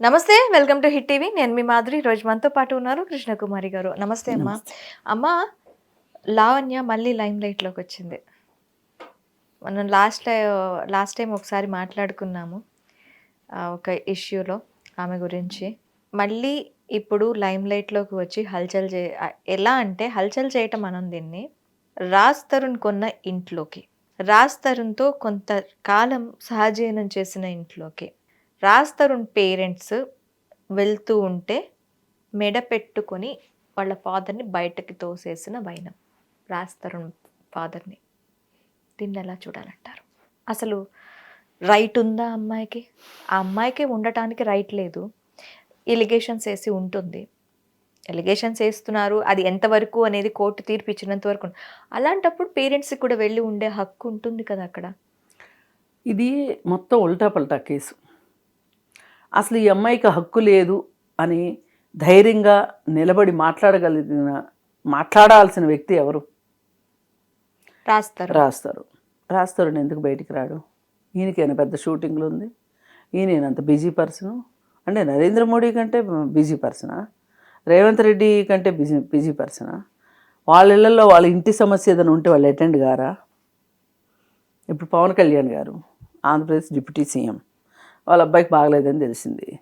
నమస్తే welcome to hit TV. నేను మీ మాధురి రోజు మనతో పాటు ఉన్నారు కృష్ణకుమారి గారు. నమస్తే అమ్మా. అమ్మ లావణ్య మళ్ళీ లైమ్ లైట్లోకి వచ్చింది. మనం లాస్ట్ లాస్ట్ టైం ఒకసారి మాట్లాడుకున్నాము ఒక ఇష్యూలో ఆమె గురించి. మళ్ళీ ఇప్పుడు లైమ్ లైట్లోకి వచ్చి హల్చల్ చే ఎలా అంటే హల్చల్ చేయటం మనం దీన్ని. రాజ్ తరుణ్ కొన్న ఇంట్లోకి. రాజ్ తరుణ్తో కొంతకాలం సహజీవనం చేసిన ఇంట్లోకి. రాజ్ తరుణ్ పేరెంట్స్ వెళ్తూ ఉంటే మెడ పెట్టుకొని వాళ్ళ ఫాదర్ని బయటకి తోసేసిన వైనం. రాజ్ తరుణ్ ఫాదర్ని. దీన్ని ఎలా చూడాలంటారు? అసలు రైట్ ఉందా అమ్మాయికి? ఆ అమ్మాయికి ఉండటానికి రైట్ లేదు. ఎలిగేషన్స్ వేసి ఉంటుంది. ఎలిగేషన్స్ వేస్తున్నారు. అది ఎంతవరకు అనేది కోర్టు తీర్పు ఇచ్చినంత వరకు అలాంటప్పుడు పేరెంట్స్కి కూడా వెళ్ళి ఉండే హక్కు ఉంటుంది కదా అక్కడ? ఇది మొత్తం ఉల్టా పల్టా కేసు. అసలు ఈ అమ్మాయికి హక్కు లేదు అని ధైర్యంగా నిలబడి మాట్లాడగలిగిన మాట్లాడాల్సిన వ్యక్తి ఎవరు? రాస్తారు. రాస్తారు. రాస్తారు ఎందుకు బయటికి రాడు? ఈయనకైనా పెద్ద షూటింగ్లు ఉంది? ఈయన అంత బిజీ పర్సను? అంటే నరేంద్ర మోడీ కంటే బిజీ పర్సనా? రేవంత్ రెడ్డి కంటే బిజీ బిజీ పర్సనా? వాళ్ళ ఇళ్ళల్లో వాళ్ళ ఇంటి సమస్య ఏదైనా ఉంటే వాళ్ళు అటెండ్ కారా ఇప్పుడు పవన్ కళ్యాణ్ గారు ఆంధ్రప్రదేశ్ డిప్యూటీ సీఎం. వాళ్ళ అబ్బాయికి బాగలేదని తెలిసింది.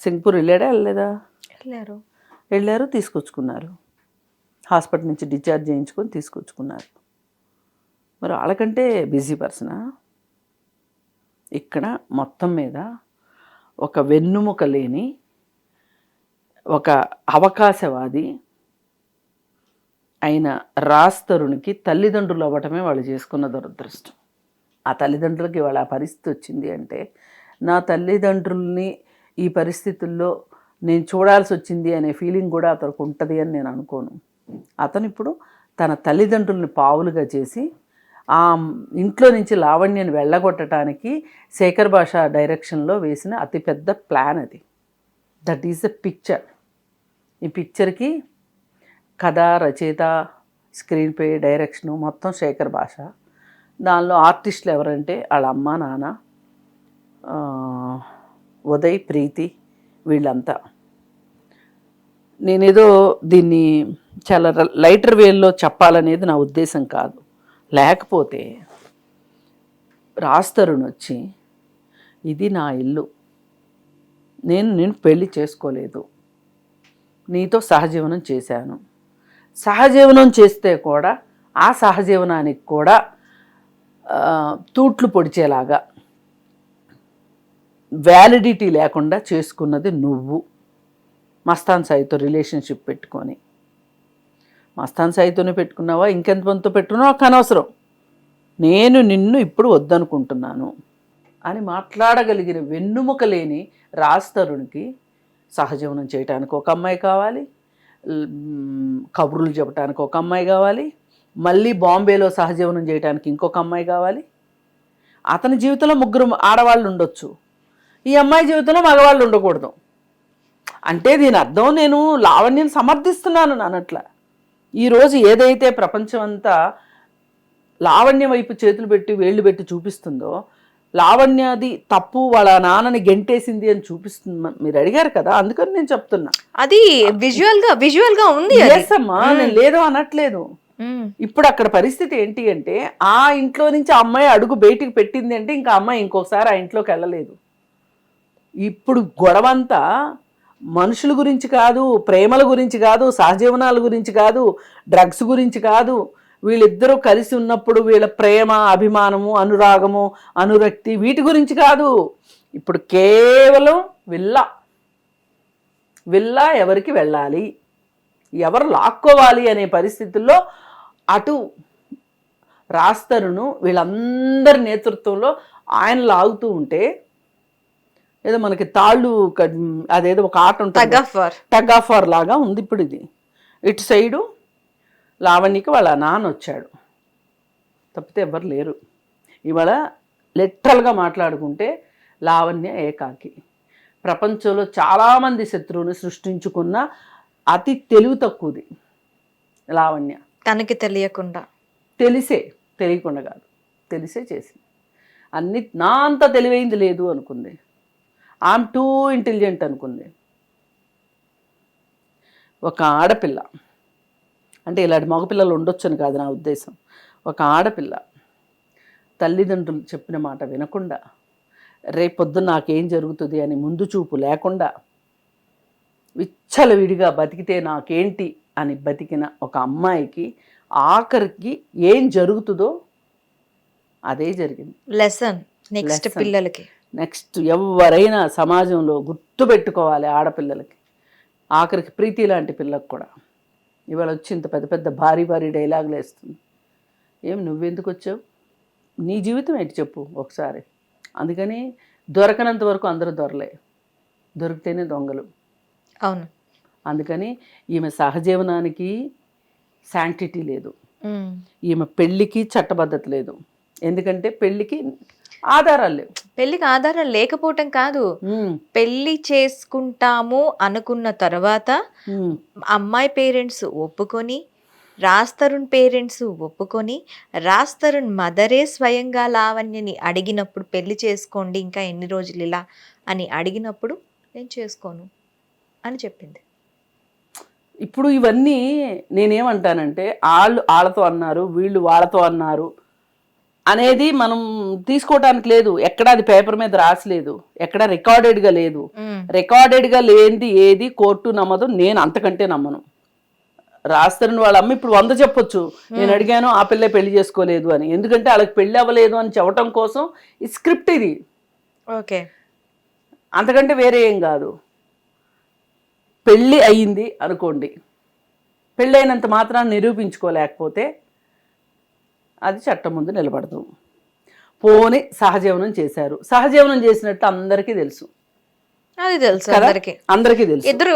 సింగపూర్ వెళ్ళాడా వెళ్ళలేదా? వెళ్ళారు. వెళ్ళారు తీసుకొచ్చుకున్నారు. హాస్పిటల్ నుంచి డిశ్చార్జ్ చేయించుకొని తీసుకొచ్చుకున్నారు. మరి వాళ్ళకంటే బిజీ పర్సనా? ఇక్కడ మొత్తం మీద ఒక వెన్నుముక లేని ఒక అవకాశవాది అయిన రాస్తరునికి తల్లిదండ్రులు అవ్వటమే వాళ్ళు చేసుకున్న దురదృష్టం. ఆ తల్లిదండ్రులకి వాళ్ళ పరిస్థితి వచ్చింది అంటే నా తల్లిదండ్రుల్ని ఈ పరిస్థితుల్లో నేను చూడాల్సి వచ్చింది అనే ఫీలింగ్ కూడా అతనికి ఉంటుంది అని నేను అనుకోను. అతను ఇప్పుడు తన తల్లిదండ్రుల్ని పావులుగా చేసి ఆ ఇంట్లో నుంచి లావణ్యని వెళ్ళగొట్టడానికి శేఖర్ భాష డైరెక్షన్లో వేసిన అతిపెద్ద ప్లాన్ అది. That is the picture. ఈ పిక్చర్కి కథ రచయిత స్క్రీన్ ప్లే డైరెక్షను మొత్తం శేఖర్ భాష. దానిలో ఆర్టిస్టులు ఎవరంటే వాళ్ళ అమ్మ నాన్న ఉదయ్ ప్రీతి వీళ్ళంతా. నేనేదో దీన్ని చాలా లైటర్ వేల్లో చెప్పాలనేది నా ఉద్దేశం కాదు. లేకపోతే రాస్తరుని వచ్చి ఇది నా ఇల్లు. నేను నేను పెళ్ళి చేసుకోలేదు. నీతో సహజీవనం చేశాను. సహజీవనం చేస్తే కూడా ఆ సహజీవనానికి కూడా తూట్లు పొడిచేలాగా వ్యాలిడిటీ లేకుండా చేసుకున్నది నువ్వు. మస్తాన్ సాయితో రిలేషన్షిప్ పెట్టుకొని. మస్తాన్ సాయితోనే పెట్టుకున్నావా? ఇంకెంతమందితో పెట్టుకున్నావా? నాకు అనవసరం. నేను నిన్ను ఇప్పుడు వద్దనుకుంటున్నాను అని మాట్లాడగలిగిన వెన్నుముక లేని రాస్తరునికి సహజీవనం చేయటానికి ఒక అమ్మాయి కావాలి. కబుర్లు చెప్పడానికి ఒక అమ్మాయి కావాలి. మళ్ళీ బాంబేలో సహజీవనం చేయడానికి ఇంకొక అమ్మాయి కావాలి. అతని జీవితంలో ముగ్గురు ఆడవాళ్ళు ఉండొచ్చు. ఈ అమ్మాయి జీవితంలో మగవాళ్ళు ఉండకూడదు. అంటే దీని అర్థం నేను లావణ్యం సమర్థిస్తున్నాను నానట్ల. ఈరోజు ఏదైతే ప్రపంచం అంతా లావణ్యం వైపు చేతులు పెట్టి వేళ్ళు పెట్టి చూపిస్తుందో లావణ్యది తప్పు వాళ్ళ నాన్నని గెంటేసింది అని చూపిస్తుంది మీరు అడిగారు కదా అందుకని నేను చెప్తున్నా. అది విజువల్గా విజువల్గా ఉంది అమ్మా నేను లేదు అనట్లేదు. ఇప్పుడు అక్కడ పరిస్థితి ఏంటి అంటే ఆ ఇంట్లో నుంచి ఆ అమ్మాయి అడుగు బయటికి పెట్టింది అంటే ఇంకా అమ్మాయి ఇంకోసారి ఆ ఇంట్లోకి వెళ్ళలేదు. ఇప్పుడు గొడవంతా మనుషుల గురించి కాదు ప్రేమల గురించి కాదు సహజీవనాల గురించి కాదు డ్రగ్స్ గురించి కాదు. వీళ్ళిద్దరూ కలిసి ఉన్నప్పుడు వీళ్ళ ప్రేమ అభిమానము అనురాగము అనురక్తి వీటి గురించి కాదు. ఇప్పుడు కేవలం విల్లా. విల్లా ఎవరికి వెళ్ళాలి? ఎవరు లాక్కోవాలి అనే పరిస్థితుల్లో అటు రాస్తరును వీళ్ళందరి నేతృత్వంలో ఆయన లాగుతూ ఉంటే ఏదో మనకి తాళ్ళు అదేదో ఒక ఆట ఉంటుంది. టగ్ ఆఫ్ వార్ లాగా ఉంది ఇప్పుడు ఇది. ఇటు సైడు లావణ్యకి వాళ్ళ నాన్న వచ్చాడు. తప్పితే ఎవ్వరు లేరు. ఇవాళ లిటరల్గా మాట్లాడుకుంటే లావణ్య ఏకాకి. ప్రపంచంలో చాలామంది శత్రువుని సృష్టించుకున్న అతి తెలివి తక్కువది లావణ్య. తనకి తెలియకుండా. తెలిసే తెలియకుండా కాదు. తెలిసే చేసింది. అన్ని నా అంత తెలివైంది లేదు అనుకుంది. ఆమె టూ ఇంటెలిజెంట్ అనుకుంది. ఒక ఆడపిల్ల. అంటే ఇలాంటి మగపిల్లలు ఉండొచ్చని కాదు నా ఉద్దేశం. ఒక ఆడపిల్ల. తల్లిదండ్రులు చెప్పిన మాట వినకుండా రేపొద్దు నాకేం జరుగుతుంది అని ముందు చూపు లేకుండా విచ్చలవిడిగా బతికితే నాకేంటి అని బతికిన ఒక అమ్మాయికి ఆఖరికి ఏం జరుగుతుందో అదే జరిగింది. Lesson next. పిల్లలకి. నెక్స్ట్ ఎవరైనా సమాజంలో గుర్తుపెట్టుకోవాలి ఆడపిల్లలకి. ఆఖరికి ప్రీతి లాంటి పిల్లకు కూడా. ఇవాళ వచ్చి ఇంత పెద్ద పెద్ద భారీ భారీ డైలాగులు వేస్తుంది. ఏం నువ్వెందుకు వచ్చావు? నీ జీవితం ఏంటి చెప్పు ఒకసారి. అందుకని దొరకనంత వరకు అందరూ దొరలే. దొరికితేనే దొంగలు. అవును. అందుకని ఈమె సహజీవనానికి శాంక్టిటీ లేదు. ఈమె పెళ్ళికి చట్టబద్ధత లేదు. ఎందుకంటే పెళ్ళికి ఆధారాలు లేవు. పెళ్ళికి ఆధారం లేకపోవటం కాదు. పెళ్ళి చేసుకుంటాము అనుకున్న తర్వాత. అమ్మాయి పేరెంట్స్ ఒప్పుకొని రాజ్ తరుణ్ పేరెంట్స్ ఒప్పుకొని రాజ్ తరుణ్ మదరే స్వయంగా లావణ్యని అడిగినప్పుడు పెళ్ళి చేసుకోండి ఇంకా ఎన్ని రోజులు ఇలా అని అడిగినప్పుడు నేను చేసుకోను అని చెప్పింది. ఇప్పుడు ఇవన్నీ నేనేమంటానంటే వాళ్ళు వాళ్ళతో అన్నారు వీళ్ళు వాళ్ళతో అన్నారు అనేది మనం తీసుకోవటానికి లేదు. ఎక్కడ అది పేపర్ మీద రాసలేదు. ఎక్కడ రికార్డెడ్గా లేదు. ఉమ్, రికార్డెడ్గా లేనిది ఏది కోర్టు నమ్మదు. నేను అంతకంటే నమ్మను. రాస్తారని వాళ్ళ అమ్మ ఇప్పుడు వంద చెప్పొచ్చు. నేను అడిగాను ఆ పిల్లే పెళ్ళి చేసుకోలేదు అని. ఎందుకంటే వాళ్ళకి పెళ్ళి అవ్వలేదు అని చెప్పడం కోసం ఈ స్క్రిప్ట్ ఇది. ఓకే. అంతకంటే వేరే ఏం కాదు. పెళ్ళి అయ్యింది అనుకోండి. పెళ్ళి అయినంత మాత్రాన్ని నిరూపించుకోలేకపోతే అది చట్టం ముందు నిలబడదు. పోని సహజీవనం చేశారు. సహజీవనం చేసినట్టు అందరికీ తెలుసు. అది తెలుసు అందరికీ. తెలుసు. ఇద్దరు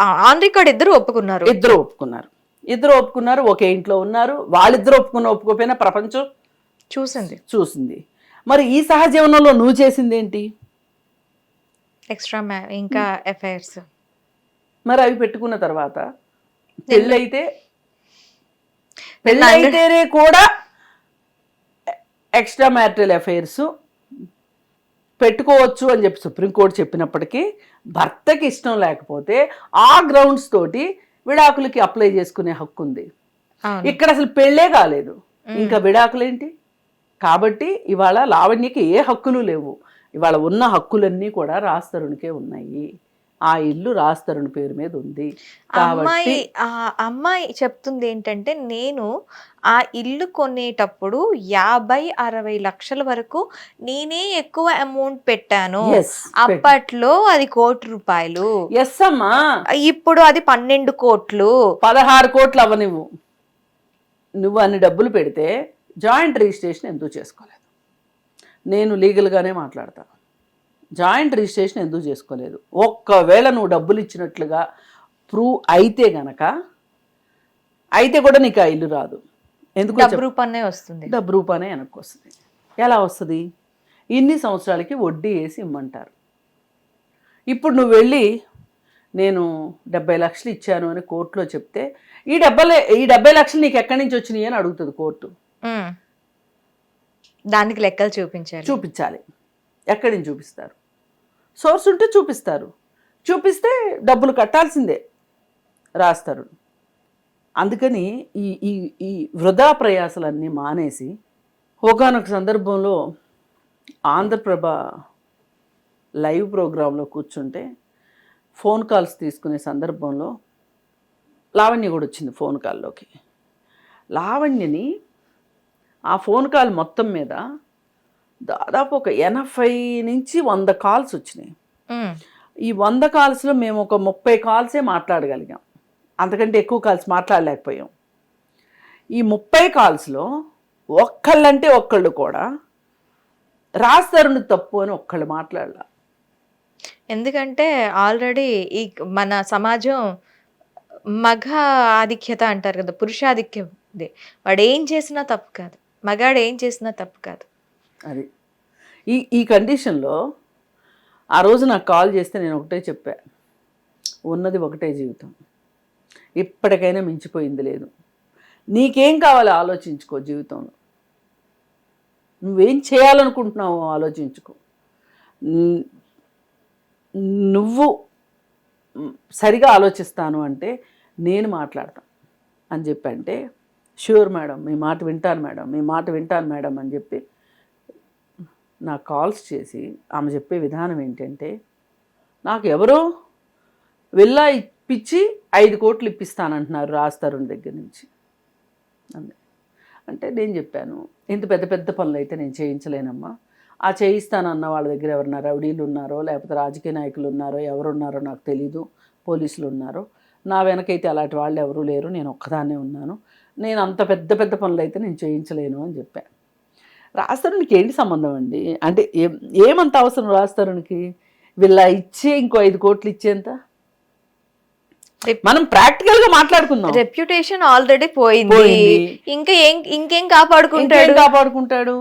ఆన్ రికార్డ్ ఇద్దరు ఒప్పుకున్నారు. ఇద్దరు ఒప్పుకున్నారు. ఇద్దరు ఒప్పుకున్నారు ఒకే ఇంట్లో ఉన్నారు. వాళ్ళిద్దరు ఒప్పుకున్న ఒప్పుకోపోయినా ప్రపంచం చూసింది. చూసింది. మరి ఈ సహజీవనంలో నువ్వు చేసింది ఏంటి? ఎక్స్ట్రా ఇంకా ఎఫ్ఐఆర్స్ మరి అవి పెట్టుకున్న తర్వాత పెళ్ళైతే పెళ్ళైతేనే కూడా ఎక్స్ట్రా మ్యారిటల్ అఫైర్స్ పెట్టుకోవచ్చు అని చెప్పి సుప్రీంకోర్టు చెప్పినప్పటికీ భర్తకి ఇష్టం లేకపోతే ఆ గ్రౌండ్స్ తోటి విడాకులకి అప్లై చేసుకునే హక్కు ఉంది. ఇక్కడ అసలు పెళ్ళే కాలేదు. ఇంకా విడాకులేంటి? కాబట్టి ఇవాళ లావణ్యకి ఏ హక్కులు లేవు. ఇవాళ ఉన్న హక్కులన్నీ కూడా రాస్తరునికే ఉన్నాయి. ఆ ఇల్లు రాస్తరుని పేరు మీద ఉంది. అమ్మాయి ఆ అమ్మాయి చెప్తుంది ఏంటంటే నేను ఆ ఇల్లు కొనేటప్పుడు యాభై అరవై లక్షల వరకు నేనే ఎక్కువ అమౌంట్ పెట్టాను. అప్పట్లో అది కోటి రూపాయలు. ఎస్ అమ్మా. ఇప్పుడు అది పన్నెండు కోట్లు. పదహారు కోట్లు అవ్వనివ్వు. నువ్వు అన్ని డబ్బులు పెడితే జాయింట్ రిజిస్ట్రేషన్ ఎందుకు చేసుకోలేదు? నేను లీగల్గానే మాట్లాడతా. జాయింట్ రిజిస్ట్రేషన్ ఎందుకు చేసుకోలేదు? ఒక్కవేళ నువ్వు డబ్బులు ఇచ్చినట్లుగా ప్రూవ్ అయితే గనక అయితే కూడా నీకు ఆ ఇల్లు రాదు. ఎందుకు డబ్బు రూపానే వస్తుంది. డబ్బు రూపానే వెనక్కి వస్తుంది. ఎలా వస్తుంది? ఇన్ని సంవత్సరాలకి వడ్డీ వేసి ఇమ్మంటారు. ఇప్పుడు నువ్వు వెళ్ళి నేను డెబ్బై లక్షలు ఇచ్చాను అని కోర్టులో చెప్తే ఈ డెబ్బై ఈ డెబ్బై లక్షలు నీకు ఎక్కడి నుంచి వచ్చినాయి అని అడుగుతుంది కోర్టు. దానికి లెక్కలు చూపించారు చూపించాలి. ఎక్కడి నుంచి చూపిస్తారు? సోర్స్ ఉంటే చూపిస్తారు. చూపిస్తే డబ్బులు కట్టాల్సిందే రాస్తారు. అందుకని ఈ ఈ ఈ వృధా ప్రయాసలన్నీ మానేసి ఒకనొక సందర్భంలో ఆంధ్రప్రభ లైవ్ ప్రోగ్రాంలో కూర్చుంటే ఫోన్ కాల్స్ తీసుకునే సందర్భంలో లావణ్య కూడా వచ్చింది ఫోన్ కాల్లోకి. లావణ్యని ఆ ఫోన్ కాల్ మొత్తం మీద దాదాపు ఒక ఎనభై నుంచి వంద కాల్స్ వచ్చినాయి. ఈ వంద కాల్స్లో మేము ఒక ముప్పై కాల్సే మాట్లాడగలిగాం. అంతకంటే ఎక్కువ కాల్స్ మాట్లాడలేకపోయాం. ఈ ముప్పై కాల్స్లో ఒక్కళ్ళంటే ఒక్కళ్ళు కూడా రాస్తారుని తప్పు అని ఒక్కళ్ళు మాట్లాడాల. ఎందుకంటే ఆల్రెడీ ఈ మన సమాజం మగ ఆధిక్యత అంటారు కదా పురుషాధిక్యం వాడు ఏం చేసినా తప్పు కాదు. మగాడు ఏం చేసినా తప్పు కాదు. అది. ఈ ఈ కండిషన్లో ఆ రోజు నాకు కాల్ చేస్తే నేను ఒకటే చెప్పా. ఉన్నది ఒకటే జీవితం. ఇప్పటికైనా మించిపోయింది లేదు. నీకేం కావాలో ఆలోచించుకో జీవితంలో. నువ్వేం చేయాలనుకుంటున్నావో ఆలోచించుకో. నువ్వు సరిగా ఆలోచిస్తాను అంటే నేను మాట్లాడతాను. అని చెప్పి అంటే మేడం మీ మాట వింటాను మేడం మీ మాట వింటాను మేడం అని చెప్పి నాకు కాల్స్ చేసి ఆమె చెప్పే విధానం ఏంటంటే నాకు ఎవరో వెళ్ళా ఇప్పించి ఐదు కోట్లు ఇప్పిస్తానంటున్నారు రాజ్ తరుణ్ దగ్గర నుంచి. అంది అంటే నేను చెప్పాను ఇంత పెద్ద పెద్ద పనులు అయితే నేను చేయించలేనమ్మా. ఆ చేయిస్తానన్న వాళ్ళ దగ్గర ఎవరన్నా రౌడీలు ఉన్నారో లేకపోతే రాజకీయ నాయకులు ఉన్నారో ఎవరున్నారో నాకు తెలీదు పోలీసులు ఉన్నారో. నా వెనకైతే అలాంటి వాళ్ళు ఎవరూ లేరు నేను ఒక్కదాన్నే ఉన్నాను. నేను అంత పెద్ద పెద్ద పనులు అయితే నేను చేయించలేను అని చెప్పాను రాస్తరునికి ఏంటి సంబంధం అండి? అంటే ఏం ఏమంత అవసరం రాస్తరునికి? వీళ్ళ ఇచ్చే ఇంకో ఐదు కోట్లు ఇచ్చేంత? మనం ప్రాక్టికల్గా మాట్లాడుకుందాం. రెప్యుటేషన్ ఆల్రెడీ పోయింది. ఇంకా ఏం ఇంకేం కాపాడుకుంటాడు? కాపాడుకుంటాడు?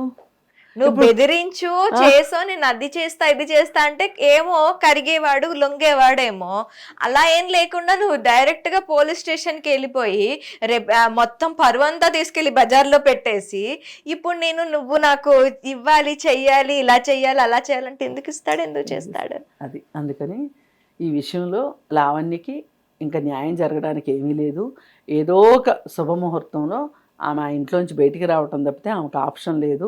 నువ్వు బెదిరించు చేసో నేను అది చేస్తా ఇది చేస్తా అంటే ఏమో కరిగేవాడు లొంగేవాడేమో. అలా ఏం లేకుండా నువ్వు డైరెక్ట్గా పోలీస్ స్టేషన్కి వెళ్ళిపోయి మొత్తం పరువంతా తీసుకెళ్ళి బజార్లో పెట్టేసి ఇప్పుడు నేను నువ్వు నాకు ఇవ్వాలి చెయ్యాలి ఇలా చెయ్యాలి అలా చేయాలంటే ఎందుకు ఇస్తాడు ఎందుకు చేస్తాడు? అది అందుకని ఈ విషయంలో లావణ్యకి ఇంకా న్యాయం జరగడానికి ఏమీ లేదు. ఏదో ఒక శుభముహూర్తంలో ఆమె ఆ ఇంట్లోంచి బయటికి రావటం తప్పితే ఆమెకు ఆప్షన్ లేదు.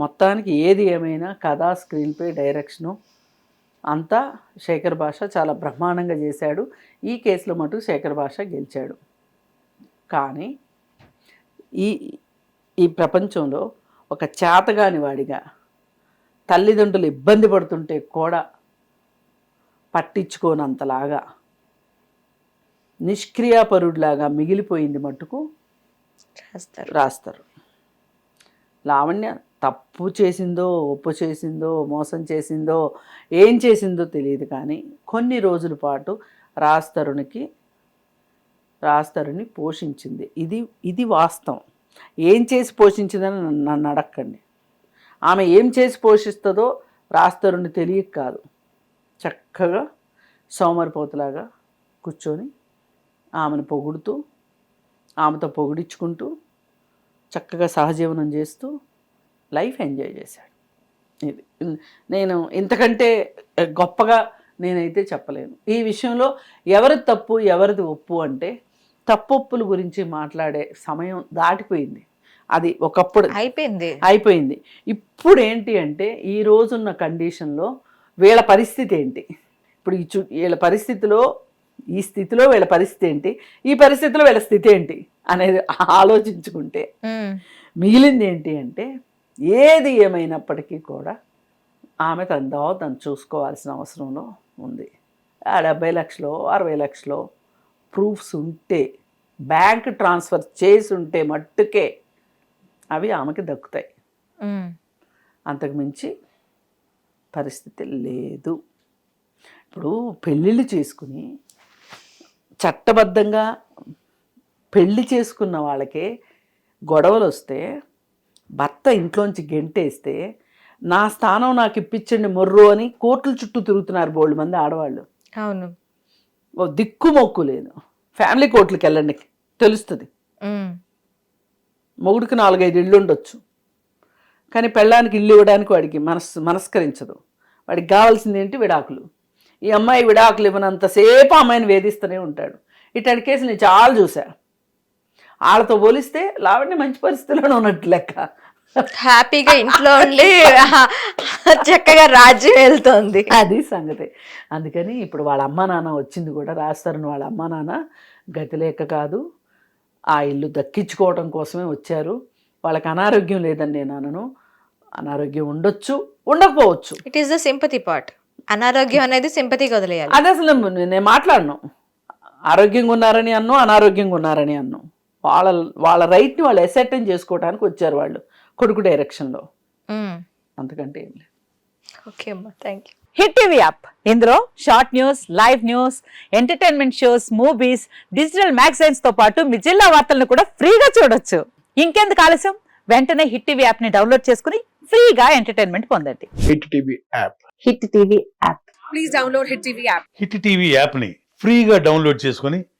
మొత్తానికి ఏది ఏమైనా కథ స్క్రీన్ ప్లే డైరెక్షను అంతా శేఖర్ భాష చాలా బ్రహ్మాండంగా చేశాడు. ఈ కేసులో మటుకు శేఖర్ భాష గెలిచాడు. కానీ ఈ ఈ ప్రపంచంలో ఒక చేతగాని వాడిగా తల్లిదండ్రులు ఇబ్బంది పడుతుంటే కూడా పట్టించుకోనంతలాగా నిష్క్రియాపరుడిలాగా మిగిలిపోయింది మట్టుకు చేస్తారు రాస్తారు. లావణ్య తప్పు చేసిందో ఒప్పు చేసిందో మోసం చేసిందో ఏం చేసిందో తెలియదు కానీ కొన్ని రోజుల పాటు రాస్తరునికి రాస్తరుని పోషించింది. ఇది ఇది వాస్తవం. ఏం చేసి పోషించిందని నన్ను- అడక్కండి. ఆమె ఏం చేసి పోషిస్తుందో రాస్తరుని తెలియక కాదు. చక్కగా సోమరిపోతులాగా కూర్చొని ఆమెను పొగుడుతూ ఆమెతో పొగిడించుకుంటూ చక్కగా సహజీవనం చేస్తూ లైఫ్ ఎంజాయ్ చేశాడు. ఇది. నేను ఇంతకంటే గొప్పగా నేనైతే చెప్పలేను. ఈ విషయంలో ఎవరిది తప్పు ఎవరిది ఒప్పు అంటే తప్పొప్పుల గురించి మాట్లాడే సమయం దాటిపోయింది. అది ఒకప్పుడు అయిపోయింది. అయిపోయింది. ఇప్పుడు ఏంటి అంటే ఈ రోజున్న కండిషన్లో వీళ్ళ పరిస్థితి ఏంటి? ఇప్పుడు ఈ చు వీళ్ళ పరిస్థితిలో ఈ స్థితిలో వీళ్ళ పరిస్థితి ఏంటి? ఈ పరిస్థితిలో వీళ్ళ స్థితి ఏంటి? అనేది ఆలోచించుకుంటే. మిగిలింది ఏంటి అంటే ఏది ఏమైనప్పటికీ కూడా ఆమె తనదో తను చూసుకోవాల్సిన అవసరంలో ఉంది. ఆ డెబ్బై లక్షలు అరవై లక్షలు ప్రూఫ్స్ ఉంటే బ్యాంక్ ట్రాన్స్ఫర్ చేసి ఉంటే మట్టుకే అవి ఆమెకి దక్కుతాయి. ఉమ్. అంతకు మించి పరిస్థితి లేదు. ఇప్పుడు పెళ్ళిళ్ళు చేసుకుని చట్టబద్ధంగా పెళ్ళి చేసుకున్న వాళ్ళకే గొడవలు వస్తే భర్త ఇంట్లోంచి గెంటేస్తే నా స్థానం నాకు ఇప్పించండి మొర్రు అని కోర్టుల చుట్టూ తిరుగుతున్నారు బోల్డ్ మంది ఆడవాళ్ళు. అవును. ఓ దిక్కు మొక్కు లేదు. ఫ్యామిలీ కోర్టులకు వెళ్ళండి తెలుస్తుంది. మొగుడికి నాలుగైదు ఇళ్ళు ఉండొచ్చు. కానీ పెళ్ళానికి ఇల్లు ఇవ్వడానికి వాడికి మనస్ మనస్కరించదు. వాడికి కావాల్సింది ఏంటి? విడాకులు. ఈ అమ్మాయి విడాకులు ఇవ్వనంతసేపు అమ్మాయిని వేధిస్తూనే ఉంటాడు. ఇట్లాంటి కేసులు నేను చాలా చూసా వాళ్ళతో పోలిస్తే లావణ్య మంచి పరిస్థితిలోనే ఉన్నట్టు లెక్క. హ్యాపీగా ఇంట్లో ఉండి చక్కగా రాజ్యం వెళ్తోంది. అది సంగతి. అందుకని ఇప్పుడు వాళ్ళ అమ్మా నాన్న వచ్చింది కూడా రాస్తారని వాళ్ళ అమ్మా నాన్న. గతి లేక కాదు. ఆ ఇల్లు దక్కించుకోవడం కోసమే వచ్చారు. వాళ్ళకి అనారోగ్యం లేదని నేను అనను అనారోగ్యం ఉండొచ్చు ఉండకపోవచ్చు. It is the sympathy part అనారోగ్యం అనేది సింపతికి వదిలేయాలి. అది అసలు నేను మాట్లాడను. ఆరోగ్యంగా ఉన్నారని అన్ను అనారోగ్యంగా ఉన్నారని అన్ను. వాళ్ళ వాళ్ళ రైట్ని వాళ్ళు ఎసెప్టెన్ చేసుకోవడానికి వచ్చారు వాళ్ళు కొడుకు డైరెక్షన్లో అంతకంటే ఏం లేదు. ఓకే అమ్మా thank you hit TV app ఇందులో short news live news entertainment shows movies digital మ్యాగజైన్స్తో పాటు మీ జిల్లా వార్తలను కూడా ఫ్రీగా చూడొచ్చు. ఇంకెందుకు ఆలస్యం? వెంటనే హిట్ టీవీ యాప్ని డౌన్లోడ్ చేసుకుని ఫ్రీగా ఎంటర్టైన్మెంట్ పొందండి. Hit TV app hit TV app hit TV యాప్ని ఫ్రీగా డౌన్లోడ్ చేసుకొని